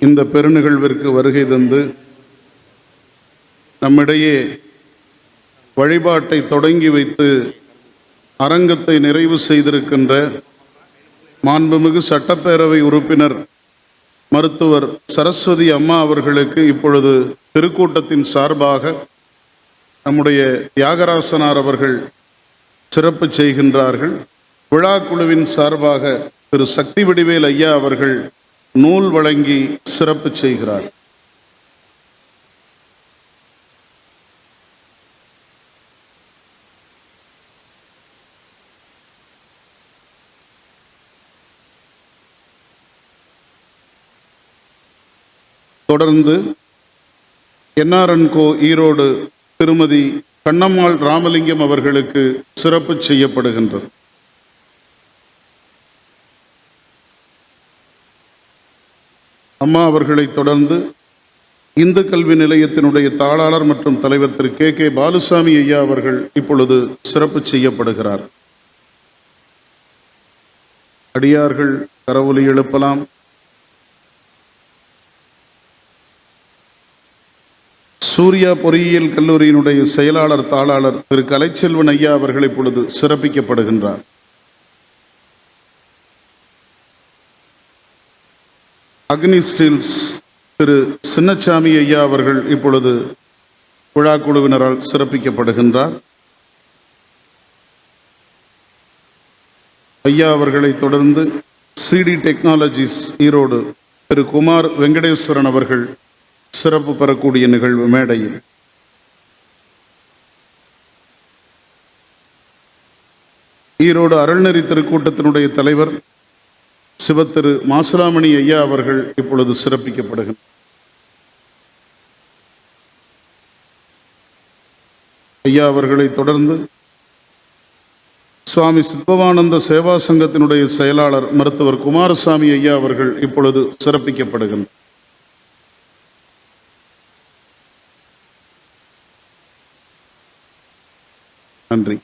இந்த பெருநிகழ்விற்கு வருகை தந்து நம்மிடையே வழிபாட்டை தொடங்கி வைத்து அரங்கத்தை நிறைவு செய்திருக்கின்ற மாண்புமிகு சட்டப்பேரவை உறுப்பினர் மருத்துவர் சரஸ்வதி அம்மா அவர்களுக்கு இப்பொழுது திருக்கூட்டத்தின் சார்பாக நம்முடைய தியாகராசனார் அவர்கள் சிறப்பு செய்கின்றார்கள். விழா குழுவின் சார்பாக திரு சக்தி வடிவேல் ஐயா அவர்கள் நூல் வழங்கி சிறப்பு செய்கிறார். தொடர்ந்து என்ஆர்என்கோ ஈரோடு திருமதி கண்ணம்மாள் ராமலிங்கம் அவர்களுக்கு சிறப்பு செய்யப்படுகின்றது. அம்மா அவர்களை தொடர்ந்து இந்து கல்வி நிலையத்தினுடைய தாளாளர் மற்றும் தலைவர் திரு கே கே பாலுசாமி ஐயா அவர்கள் இப்பொழுது சிறப்பு செய்யப்படுகிறார். அடியார்கள் கரவொலி எழுப்பலாம். சூர்யா பொறியியல் கல்லூரியினுடைய செயலாளர் தாளாளர் திரு கலைச்செல்வன் ஐயா அவர்கள் இப்பொழுது சிறப்பிக்கப்படுகின்றார். அக்னி ஸ்டீல்ஸ் திரு சின்னச்சாமி ஐயா அவர்கள் இப்பொழுது விழா குழுவினரால் சிறப்பிக்கப்படுகின்றார். ஐயா அவர்களை தொடர்ந்து சிடி டெக்னாலஜிஸ் ஈரோடு திரு குமார் வெங்கடேஸ்வரன் அவர்கள் சிறப்பு பெறக்கூடிய நிகழ்வு மேடையில். ஈரோடு அருள்நெறி திருக்கூட்டத்தினுடைய தலைவர் சிவத்திரு மாசுராமணி ஐயா அவர்கள் இப்பொழுது சிறப்பிக்கப்படுகின்றனர் ஐயா அவர்களை தொடர்ந்து சுவாமி சித்பவானந்த சேவா சங்கத்தினுடைய செயலாளர் மருத்துவர் குமாரசாமி ஐயா அவர்கள் இப்பொழுது சிறப்பிக்கப்படுகின்றனர். நன்றி.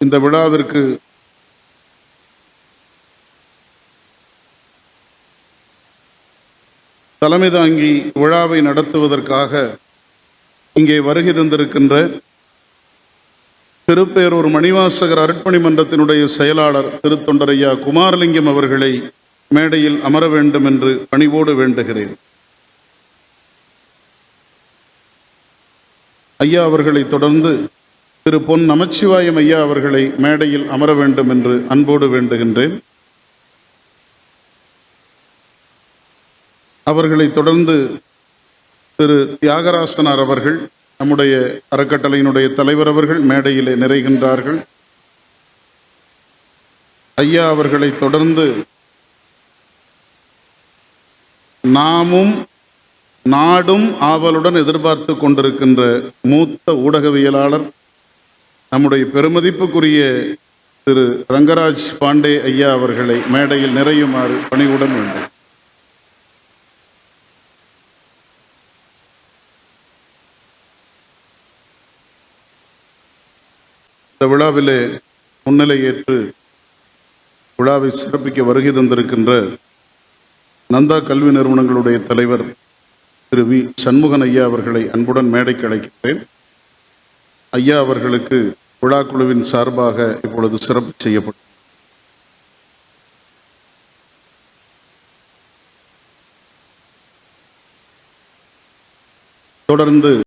இந்த விழாவிற்கு தலைமை தாங்கி விழாவை நடத்துவதற்காக இங்கே வருகை தந்திருக்கின்ற திருப்பேரூர் மணிவாசகர் அருட்பணி மன்றத்தினுடைய செயலாளர் திருத்தொண்டரையா குமாரலிங்கம் அவர்களை மேடையில் அமர வேண்டும் என்று பணிவோடு வேண்டுகிறேன். ஐயா அவர்களை தொடர்ந்து திரு பொன் நமச்சிவாயம் ஐயா அவர்களை மேடையில் அமர வேண்டும் என்று அன்போடு வேண்டுகின்றேன். அவர்களை தொடர்ந்து திரு தியாகராசனார் அவர்கள் நம்முடைய அறக்கட்டளையினுடைய தலைவர் அவர்கள் மேடையிலே நிறைகின்றார்கள். ஐயா அவர்களை தொடர்ந்து நாமும் நாடும் ஆவலுடன் எதிர்பார்த்து கொண்டிருக்கின்ற மூத்த ஊடகவியலாளர் நம்முடைய பெருமதிப்புக்குரிய திரு ரங்கராஜ் பாண்டே ஐயா அவர்களை மேடையில் நிறையுமாறு பணிவுடன் வேண்டும். இந்த விழாவிலே முன்னிலை ஏற்று விழாவை சிறப்பிக்க வருகை தந்திருக்கின்ற நந்தா கல்வி நிறுவனங்களுடைய தலைவர் திரு வி சண்முகன் ஐயா அவர்களை அன்புடன் மேடைக்கு அழைக்கிறேன். ஐயா அவர்களுக்கு விழாக்குழுவின் சார்பாக இப்பொழுது சிறப்பு செய்யப்படும். தொடர்ந்து